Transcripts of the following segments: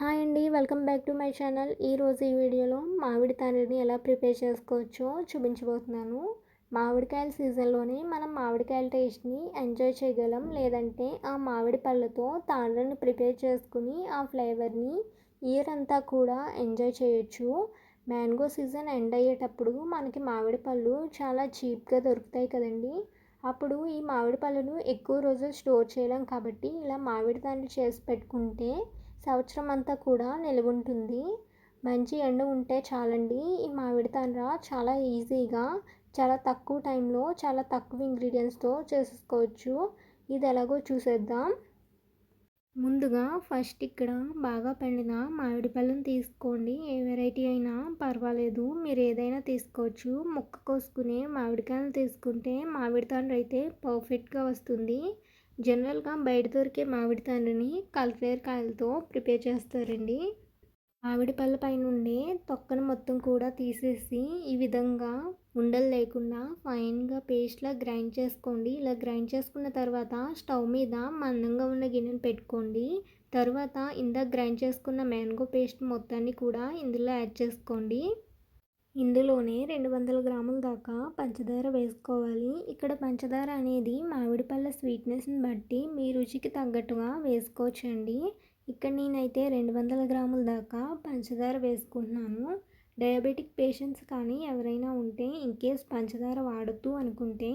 Hi అండి welcome back to my channel. ఈరోజు ఈ వీడియోలో మామిడి తాండ్రిని ఎలా ప్రిపేర్ చేసుకోవచ్చో చూపించబోతున్నాను. మామిడికాయల సీజన్లోనే మనం మామిడికాయల టేస్ట్ని ఎంజాయ్ చేయగలం లేదంటే ఆ మామిడి పళ్ళతో తాండ్రని ప్రిపేర్ చేసుకుని ఆ ఫ్లేవర్ని ఇయర్ అంతా కూడా ఎంజాయ్ చేయొచ్చు. మ్యాంగో సీజన్ ఎండ్ అయ్యేటప్పుడు మనకి మామిడి పళ్ళు చాలా చీప్గా దొరుకుతాయి కదండి. అప్పుడు ఈ మామిడి పళ్ళను ఎక్కువ రోజులు స్టోర్ చేయలేం కాబట్టి ఇలా మామిడి తాండ్రి చేసి పెట్టుకుంటే సంవత్సరం అంతా కూడా నిలువుంటుంది. మంచి ఎండ ఉంటే చాలండి. ఈ మామిడి తాండ్ర చాలా ఈజీగా చాలా తక్కువ టైంలో చాలా తక్కువ ఇంగ్రీడియంట్స్తో చేసుకోవచ్చు ఇది ఎలాగో చూసేద్దాం. ముందుగా ఫస్ట్ ఇక్కడ బాగా పండిన మామిడి పళ్ళను తీసుకోండి. ఏ వెరైటీ అయినా పర్వాలేదు. మీరు ఏదైనా తీసుకోవచ్చు. ముక్క కోసుకునే మామిడికాయలు తీసుకుంటే మామిడి తాండ్ర అయితే పర్ఫెక్ట్గా వస్తుంది. జనరల్గా బయట దొరికే మామిడి తాండ్రిని కల్ఫ్లేర్ కాయలతో ప్రిపేర్ చేస్తారండి. మామిడి పళ్ళ పైన ఉండే తొక్కను మొత్తం కూడా తీసేసి ఈ విధంగా ఉండలు లేకుండా ఫైన్గా పేస్ట్లా గ్రైండ్ చేసుకోండి. ఇలా గ్రైండ్ చేసుకున్న తర్వాత స్టవ్ మీద మందంగా ఉన్న గిన్నెను పెట్టుకోండి. తర్వాత ఇందాక గ్రైండ్ చేసుకున్న మ్యాంగో పేస్ట్ మొత్తాన్ని కూడా ఇందులో యాడ్ చేసుకోండి. ఇందులోనే రెండు వందల గ్రాముల దాకా పంచదార వేసుకోవాలి. ఇక్కడ పంచదార అనేది మామిడి పళ్ళ స్వీట్నెస్ని బట్టి మీ రుచికి తగ్గట్టుగా వేసుకోవచ్చండి. ఇక్కడ నేనైతే రెండు వందల గ్రాముల దాకా పంచదార వేసుకుంటున్నాను. డయాబెటిక్ పేషెంట్స్ కానీ ఎవరైనా ఉంటే ఇన్కేస్ పంచదార వాడద్దు అనుకుంటే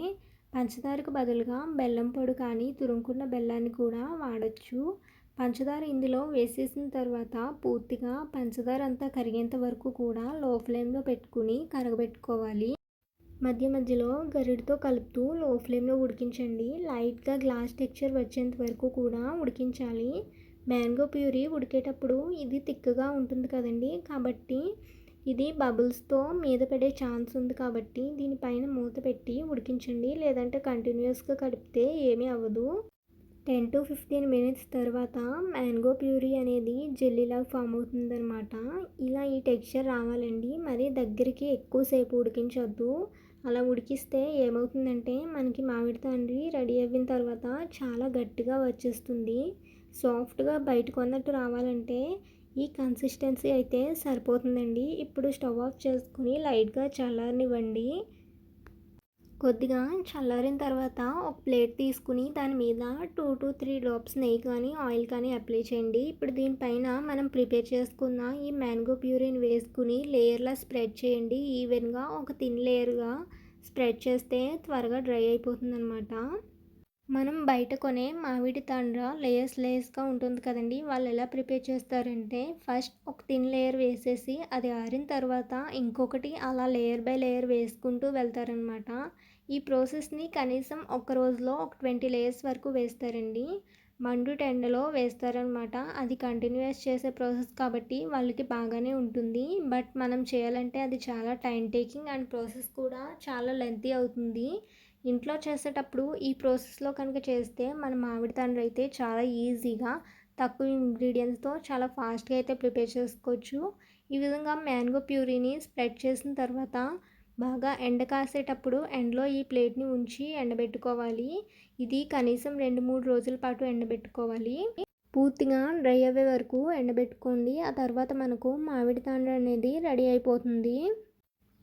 పంచదారకు బదులుగా బెల్లం పొడి కానీ తురుముకున్న బెల్లాన్ని కూడా వాడచ్చు. పంచదార ఇందులో వేసేసిన తర్వాత పూర్తిగా పంచదార అంతా కరిగేంత వరకు కూడా లో ఫ్లేమ్లో పెట్టుకుని కరగబెట్టుకోవాలి. మధ్య మధ్యలో గరిడితో కలుపుతూ లో ఫ్లేమ్లో ఉడికించండి. లైట్గా గ్లాస్ టెక్చర్ వచ్చేంత వరకు కూడా ఉడికించాలి. మ్యాంగో ప్యూరీ ఉడికేటప్పుడు ఇది తిక్కగా ఉంటుంది కదండి. కాబట్టి ఇది బబుల్స్తో మీద పడే ఛాన్స్ ఉంది కాబట్టి దీనిపైన మూత పెట్టి ఉడికించండి. లేదంటే కంటిన్యూస్గా కడిపితే ఏమీ అవ్వదు. టెన్ టు ఫిఫ్టీన్ మినిట్స్ తర్వాత మ్యాంగో ప్యూరీ అనేది జెల్లీలాగా ఫామ్ అవుతుందన్నమాట. ఇలా ఈ టెక్స్చర్ రావాలండి. మరి దగ్గరికి ఎక్కువసేపు ఉడికించొద్దు. అలా ఉడికిస్తే ఏమవుతుందంటే మనకి మామిడి తండ్రి రెడీ అయిన తర్వాత చాలా గట్టిగా వచ్చేస్తుంది. సాఫ్ట్గా బయటకు అన్నట్టు రావాలంటే ఈ కన్సిస్టెన్సీ అయితే సరిపోతుందండి. ఇప్పుడు స్టవ్ ఆఫ్ చేసుకుని లైట్గా చల్లారనివ్వండి. కొద్దిగా చల్లారిన తర్వాత ఒక ప్లేట్ తీసుకుని దాని మీద టూ టు త్రీ డ్రాప్స్ నెయ్యి కానీ ఆయిల్ కానీ అప్లై చేయండి. ఇప్పుడు దీనిపైన మనం ప్రిపేర్ చేసుకున్న ఈ మ్యాంగో ప్యూరిని వేసుకుని లేయర్లా స్ప్రెడ్ చేయండి. ఈవెన్గా ఒక థిన్ లేయర్గా స్ప్రెడ్ చేస్తే త్వరగా డ్రై అయిపోతుంది అనమాట మనం బయట కొనే మామిడి తండ్ర లేయర్స్ లేయర్స్గా ఉంటుంది కదండి. వాళ్ళు ఎలా ప్రిపేర్ చేస్తారంటే ఫస్ట్ ఒక థిన్ లేయర్ వేసేసి అది ఆరిన తర్వాత ఇంకొకటి అలా లేయర్ బై లేయర్ వేసుకుంటూ వెళ్తారనమాట ఈ ప్రాసెస్ని కనీసం ఒక రోజులో ఒక ట్వంటీ లేయర్స్ వరకు వేస్తారండి. మండు టెండలో వేస్తారనమాట అది కంటిన్యూస్ చేసే ప్రాసెస్ కాబట్టి వాళ్ళకి బాగానే ఉంటుంది. బట్ మనం చేయాలంటే అది చాలా టైం టేకింగ్ అండ్ ప్రాసెస్ కూడా చాలా లెంతీ అవుతుంది. ఇంట్లో చేసేటప్పుడు ఈ ప్రాసెస్లో కనుక చేస్తే మన మామిడి తండ్రి అయితే చాలా ఈజీగా తక్కువ ఇంగ్రీడియంట్స్తో చాలా ఫాస్ట్గా అయితే ప్రిపేర్ చేసుకోవచ్చు. ఈ విధంగా మ్యాంగో ప్యూరీని స్ప్రెడ్ చేసిన తర్వాత బాగా ఎండ కాసేటప్పుడు ఎండలో ఈ ప్లేట్ని ఉంచి ఎండబెట్టుకోవాలి. ఇది కనీసం రెండు మూడు రోజుల పాటు ఎండబెట్టుకోవాలి. పూర్తిగా డ్రై అయ్యే వరకు ఎండబెట్టుకోండి. ఆ తర్వాత మనకు మామిడి తాండ్ర అనేది రెడీ అయిపోతుంది.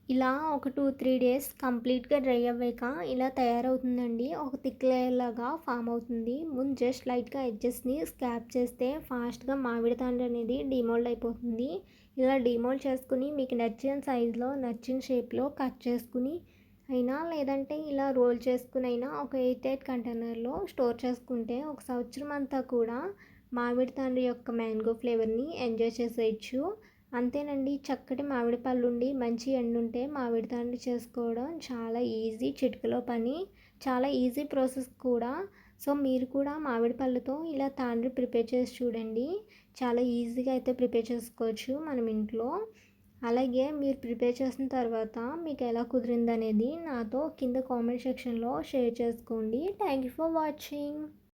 ఇలా ఒక టూ త్రీ డేస్ కంప్లీట్గా డ్రై అవ్వాక ఇలా తయారవుతుందండి. ఒక థిక్ లేయర్ లాగా ఫామ్ అవుతుంది ముందు జస్ట్ లైట్గా ఎడ్జెస్ని స్కాప్ చేస్తే ఫాస్ట్గా మామిడి తాండ్ర అనేది డిమోల్డ్ అయిపోతుంది. ఇలా డిమోల్డ్ చేసుకుని మీకు నచ్చిన సైజులో నచ్చిన షేప్లో కట్ చేసుకుని అయినా లేదంటే ఇలా రోల్ చేసుకుని అయినా ఒక ఎయిట్ ఎయిట్ కంటైనర్లో స్టోర్ చేసుకుంటే ఒక సంవత్సరం అంతా కూడా మామిడి తండ్రి యొక్క మ్యాంగో ఫ్లేవర్ని ఎంజాయ్ చేసేయచ్చు. అంతేనండి. చక్కటి మామిడి పళ్ళు ఉండి మంచి ఎండుంటే మామిడి తాండ్రి చేసుకోవడం చాలా ఈజీ చిటికలో పని చాలా ఈజీ ప్రాసెస్ కూడా. సో మీరు కూడా మామిడి పళ్ళతో ఇలా తాండ్రి ప్రిపేర్ చేసి చూడండి. చాలా ఈజీగా అయితే ప్రిపేర్ చేసుకోవచ్చు మనం ఇంట్లో. అలాగే మీరు ప్రిపేర్ చేసిన తర్వాత మీకు ఎలా కుదిరింది అనేది నాతో కింద కామెంట్ సెక్షన్లో షేర్ చేసుకోండి. Thank you for watching.